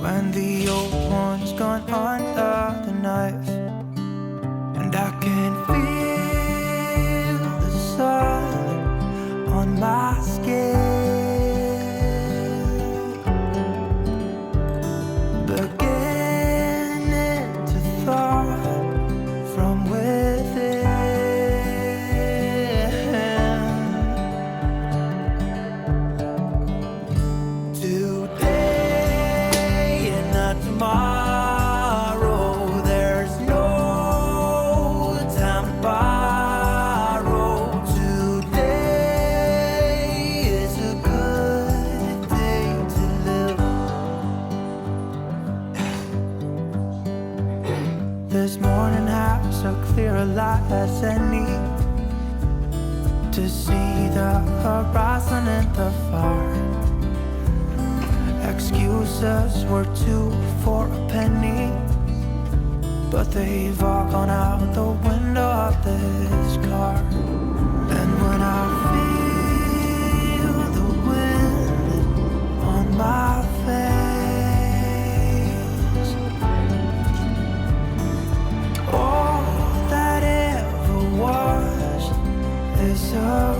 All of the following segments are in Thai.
When the old one's gone under Excuses were two for a penny, but they've all gone out the window of this car. And when I feel the wind on my face, all that ever was is a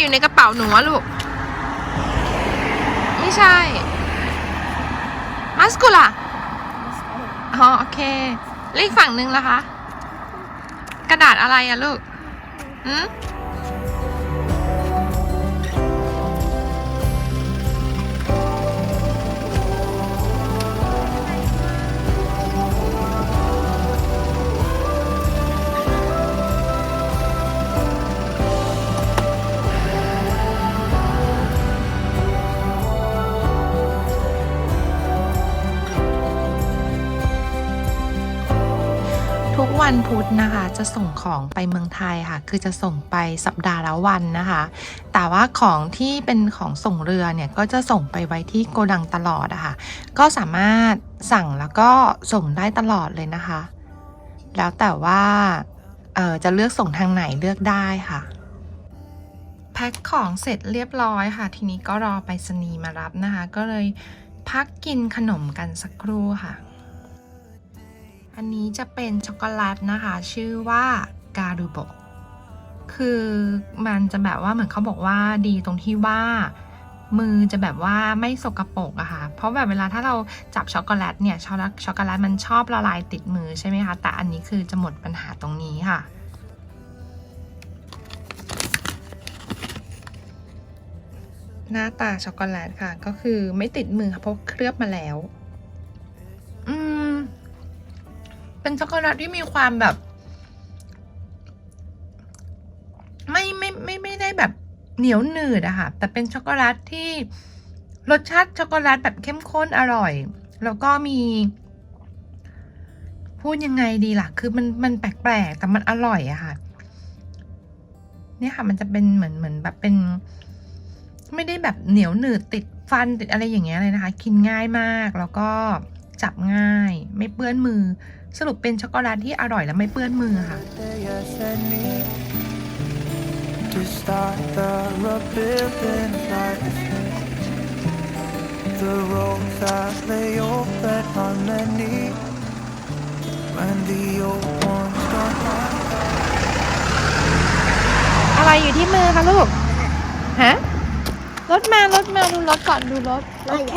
อยู่ในกระเป๋าหนูอะลูก ไม่ใช่ มัสกุล่ะ อ๋อ โอเคเลขฝั่งหนึ่งละคะ กระดาษอะไรอะลูกอืม วันพุธนะคะจะส่งของไปเมืองไทยค่ะ คือจะส่งไปสัปดาห์ละวันนะคะ แต่ว่าของที่เป็นของส่งเรือเนี่ยก็จะส่งไปไว้ที่โกดังตลอดอะค่ะ ก็สามารถสั่งแล้วก็ส่งได้ตลอดเลยนะคะ แล้วแต่ว่าเออจะเลือกส่งทางไหนเลือกได้ค่ะแพ็คของเสร็จเรียบร้อยค่ะ ทีนี้ก็รอไปรษณีย์มารับนะคะ ก็เลยพักกินขนมกันสักครู่ค่ะ อันนี้จะเป็นช็อกโกแลตนะคะ ชื่อว่าการูโบคือมันจะแบบว่าเหมือนเขาบอกว่าดีตรงที่ว่ามือจะแบบว่าไม่สกปรกอะค่ะ เพราะแบบเวลาถ้าเราจับช็อกโกแลตเนี่ยช็อกโกแลตช็อกโกแลตมันชอบละลายติดมือใช่ไหมคะ แต่อันนี้คือจะหมดปัญหาตรงนี้ค่ะ หน้าตาช็อกโกแลตค่ะ ก็คือไม่ติดมือค่ะเพราะเคลือบมาแล้ว เป็นช็อกโกแลตที่มีความแบบ ไม่ไม่ไม่ไม่ได้แบบเหนียวหนืดอะค่ะแต่เป็นช็อกโกแลตที่รสชาติช็อกโกแลตแบบเข้มข้นอร่อย แล้วก็มี พูดยังไงดีล่ะ คือมันมันแปลกๆแต่มันอร่อยอะค่ะ เนี่ยค่ะ มันจะเป็นเหมือนเหมือนแบบเป็น ไม่ได้แบบเหนียวหนืดติดฟันติดอะไรอย่างเงี้ยเลยนะคะ กินง่ายมากแล้วก็จับง่าย ไม่เปื้อนมือ สรุปเป็นช็อกโกแลตที่อร่อยและไม่เปื้อนมือค่ะ day as any to start the rebuilding of life. The roads that lay open are many when the old ones gone by. อะไรอยู่ที่มือคะลูก ฮะ รถมารถมาดูรถก่อนดูรถ โอเค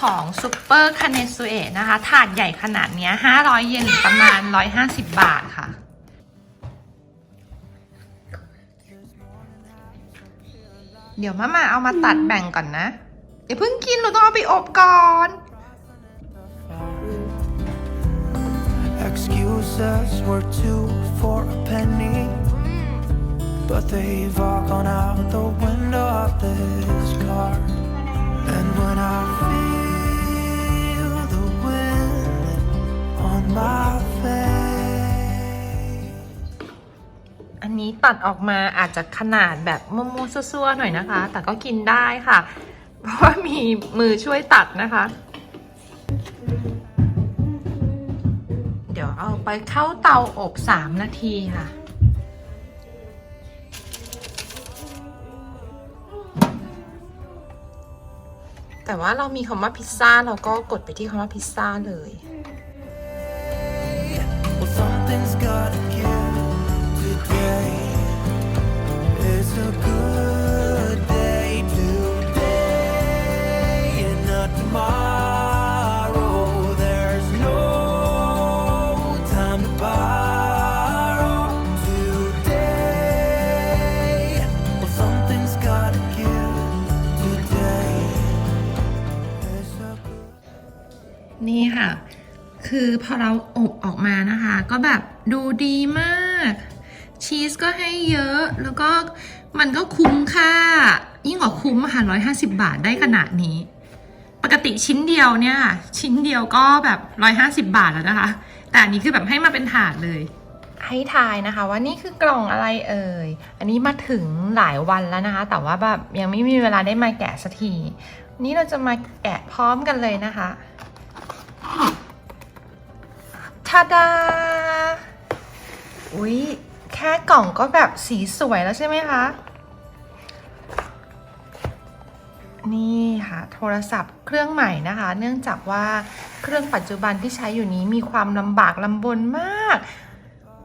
ของซูเปอร์คาเนซูเอะนะคะ ถาดใหญ่ขนาดนี้ 500 เยนประมาณ 150 บาทค่ะ เดี๋ยวมามาเอามาตัดแบ่งก่อนนะอย่าเพิ่งกินหนูต้องเอาไปอบก่อน Excuses were two for a penny, but they've all gone out the window of this car. And when I feel อันนี้ตัดออกมาอาจจะขนาดแบบมั่วๆซั่วๆหน่อยนะคะ แต่ก็กินได้ค่ะ เพราะว่ามีมือช่วยตัดนะคะ เดี๋ยวเอาไปเข้าเตาอบ3นาทีค่ะแต่ว่าเรามีคำว่าพิซซ่าเราก็กดไปที่คำว่าพิซซ่าเลย นี่ค่ะ คือพอเราอบออกมานะคะ ก็แบบ ดูดีมาก ชีสก็ให้เยอะ แล้วก็มันก็คุ้มค่า ยิ่งกว่าคุ้มอะค่ะ150บาทได้ขนาดนี้ ปกติชิ้นเดียวเนี่ยค่ะชิ้นเดียวก็แบบ150บาทแล้วนะคะ แต่อันนี้คือแบบให้มาเป็นถาดเลย ให้ทายนะคะว่านี่คือกล่องอะไรเอ่ย อันนี้มาถึงหลายวันแล้วนะคะ แต่ว่าแบบยังไม่มีเวลาได้มาแกะสักทีนนี้เราจะมาแกะพร้อมกันเลยนะคะทาดา อุ๊ยแค่กล่องก็แบบสีสวยแล้วใช่ไหมคะ นี่ค่ะ โทรศัพท์เครื่องใหม่นะคะ เนื่องจากว่าเครื่องปัจจุบันที่ใช้อยู่นี้มีความลำบากลำบนมาก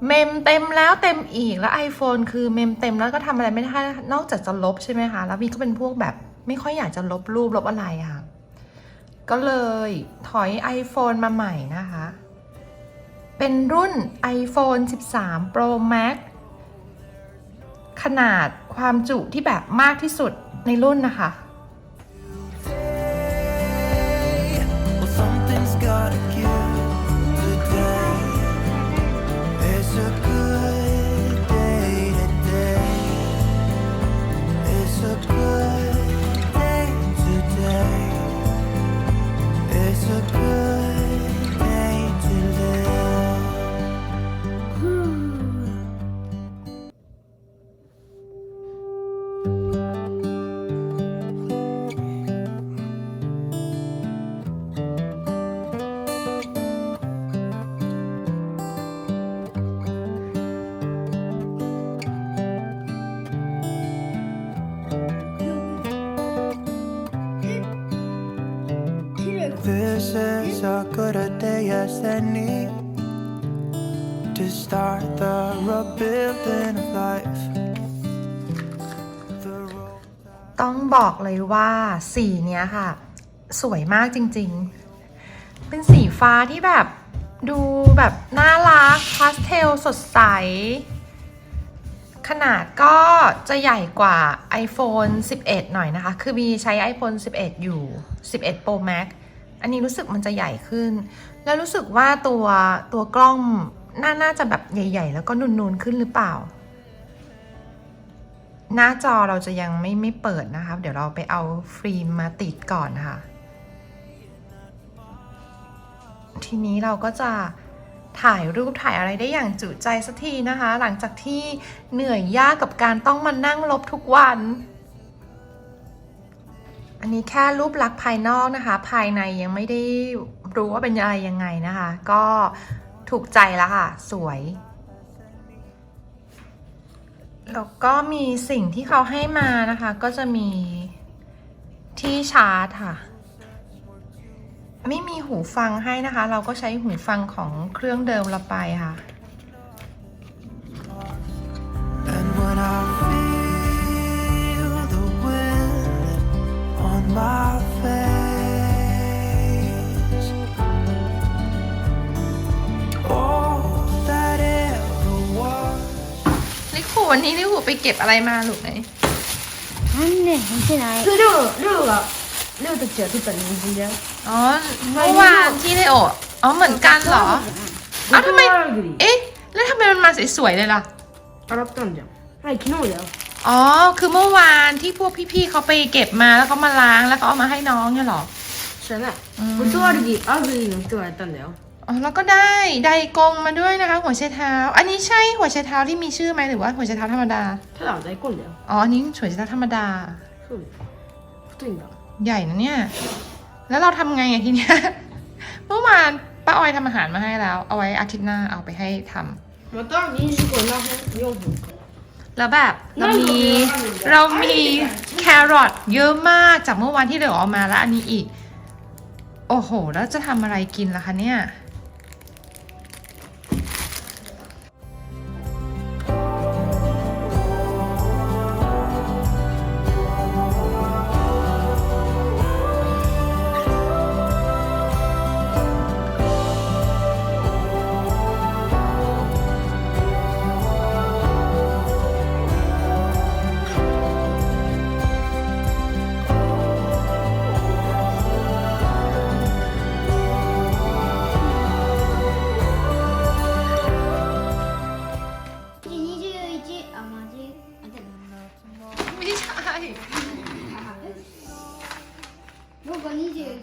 เมมเต็มแล้วเต็มอีกแล้ว iPhone คือเมมเต็มแล้วก็ทำอะไรไม่ได้นอกจากจะลบใช่ไหมคะ แล้ววีก็เป็นพวกแบบไม่ค่อยอยากจะลบรูปลบอะไรอะค่ะก็เลยถอย iPhone มาใหม่นะคะ เป็นรุ่น iPhone 13 Pro Max ขนาดความจุที่แบบมากที่สุดในรุ่นนะคะ This is a good a day as any to start the rebuilding of life. The ต้องบอกเลยว่าสีเนี้ยค่ะ สวยมากจริงๆ เป็นสีฟ้าที่แบบดูแบบน่ารักพาสเทลสดใส ขนาดก็จะใหญ่กว่า iPhone 11 หน่อยนะคะ คือบีใช้ iPhone 11 อยู่ 11 Pro Max อันนี้รู้สึกมันจะใหญ่ขึ้น แล้วรู้สึกว่าตัวตัวกล้องน่าน่าจะแบบใหญ่ ๆ แล้วก็นูนๆขึ้นหรือเปล่า หน้าจอเราจะยังไม่ไม่เปิดนะคะ เดี๋ยวเราไปเอาฟิล์มมาติดก่อนนะคะทีนี้เราก็จะถ่ายรูปถ่ายอะไรได้อย่างจุใจสักทีนะคะ หลังจากที่เหนื่อยยากกับการต้องมานั่งลบทุกวัน อันนี้แค่รูปลักษณ์ภายนอกนะคะ ภายในยังไม่ได้รู้ว่าเป็นอะไรยังไงนะคะ ก็ถูกใจแล้วค่ะ สวย แล้วก็มีสิ่งที่เขาให้มานะคะ ก็จะมีที่ชาร์จค่ะ ไม่มีหูฟังให้นะคะ เราก็ใช้หูฟังของเครื่องเดิมเราไปค่ะ my face. All that ever was. ลิคูวันนี้ลิคูไปเก็บอะไรมาลูกไหนなんで見てないルルーがルーたちが撮った虹だよอ๋อเมื่อวานที่เลโอ๋อเหมือนกันเหรออ้าทำไม เอ๊ะ แล้วทำไมมันมาสวยๆเลยล่ะ洗ไたんじゃんはい昨日だよ อ๋อ คือเมื่อวานที่พวกพี่ๆเขาไปเก็บมาแล้วเขามาล้างแล้วเขาเอามาให้น้องเนี่ยเหรอ 知らないうん後アルギアグリの人がやったんだよ อ๋อ แล้วก็ได้ไดกงมาด้วยนะคะ หัวไชเท้า อันนี้ใช่หัวไชเท้าที่มีชื่อไหมหรือว่าหัวไชเท้าธรรมดา ただ大根だよ อ๋อ อันนี้หัวไชเท้าธรรมดา そうだよ太いんだ ใหญ่นะเนี่ย แล้วเราทำไงอะทีเนี้ย เมื่อวานป้าออยทำอาหารมาให้แล้ว เอาไว้อาทิตย์หน้าเอาไปให้ทำ また人参これ何本4本か แล้วแบบเรามีเรามีแครอทเยอะมากจากเมื่อวานที่เหลือออกมาแล้วอันนี้อีก โอ้โห แล้วจะทำอะไรกินล่ะคะเนี่ย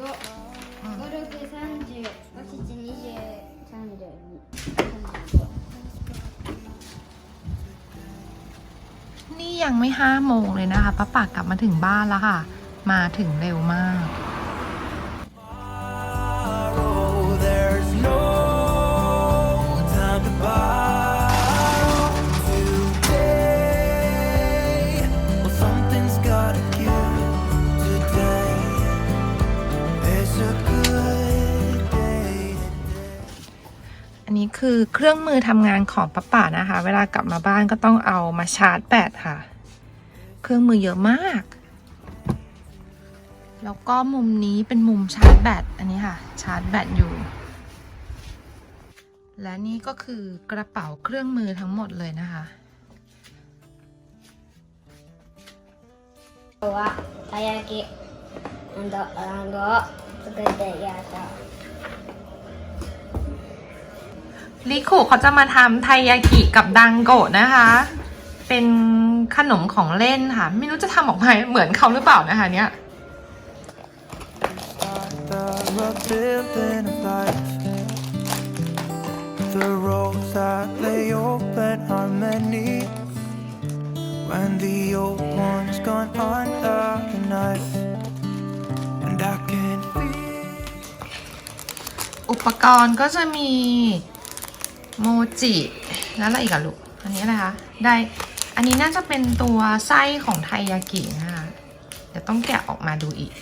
5, 6, 30, 57, 20, 30, 35. นี่ยังไม่ห้าโมงเลยนะคะป้าปากกลับมาถึงบ้านแล้วค่ะ มาถึงเร็วมาก คือเครื่องมือทำงานของป้าป่านะคะ เวลากลับมาบ้านก็ต้องเอามาชาร์จแบตค่ะ เครื่องมือเยอะมาก แล้วก็มุมนี้เป็นมุมชาร์จแบต อันนี้ค่ะ ชาร์จแบตอยู่ และนี่ก็คือกระเป๋าเครื่องมือทั้งหมดเลยนะคะ 今日はたい焼きランドランドを作ってやった ลิคุเขาจะมาทำไทยากิกับดังโกะนะคะ เป็นขนมของเล่นค่ะ ไม่รู้จะทำออกมาเหมือนเขาหรือเปล่านะคะเนี่ย The rebuilding of life. The roads that lay open are many. When the old one's gone under the knife, and I can feel. อุปกรณ์ก็จะมี โมจิแล้วอะไรอีกอะลูก อันนี้อะไรคะ ได้ อันนี้น่าจะเป็นตัวไส้ของไทยากินะคะ เดี๋ยวต้องแกะออกมาดูอีก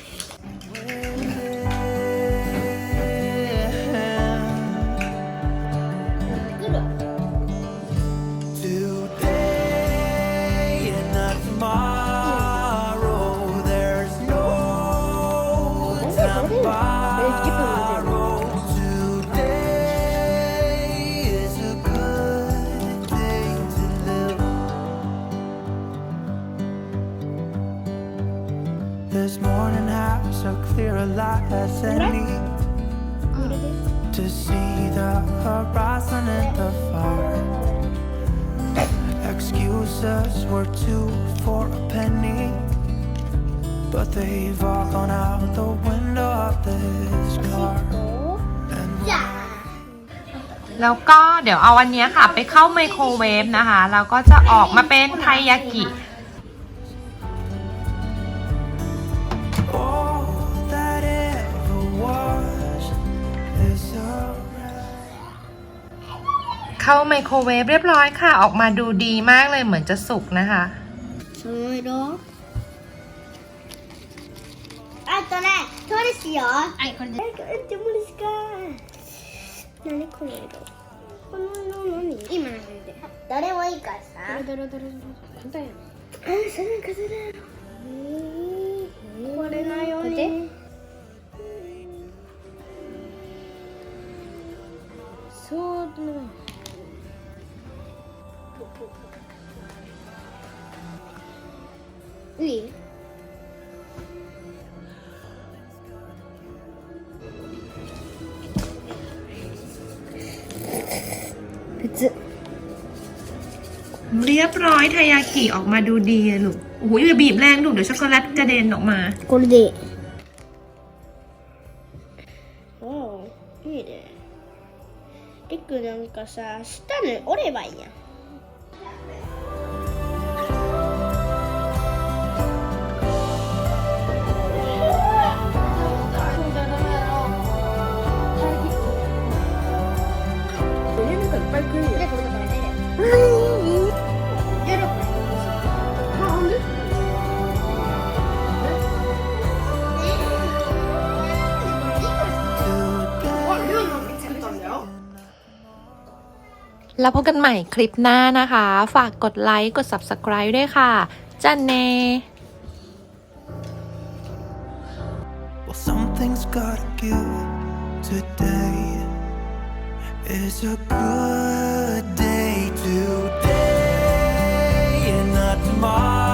This morning has a clearer light as any to see the horizon and the fire. Excuses were two for a penny, but they've all gone out the window of this car. And แล้วก็เดี๋ยวเอาอันเนี้ยค่ะ ไปเข้าไมโครเวฟนะคะ แล้วก็จะออกมาเป็นไทยากิ เข้าไมโครเวฟเรียบร้อยค่ะ ออกมาดูดีมากเลยเหมือนจะสุกนะคะ その色あとねそうですよはいこれでえでもですか何この色この色何今の色でどれもいいからさどれどれどれ簡単やねあそれ飾れ รียบร้อยทายากิออกมาดูดีอะลูกโอ้โหอย่าบีบแรงลูกเดี๋ยวช็อกโกแลตกระเด็นออกมา これでおおいいねりくなんかさ下に折ればいいやん แล้วพบกันใหม่คลิปหน้านะคะ ฝากกดไลค์ กด Subscribe ด้วยค่ะ จันเน Well, something's gotta give today. It's a good day today, and not tomorrow.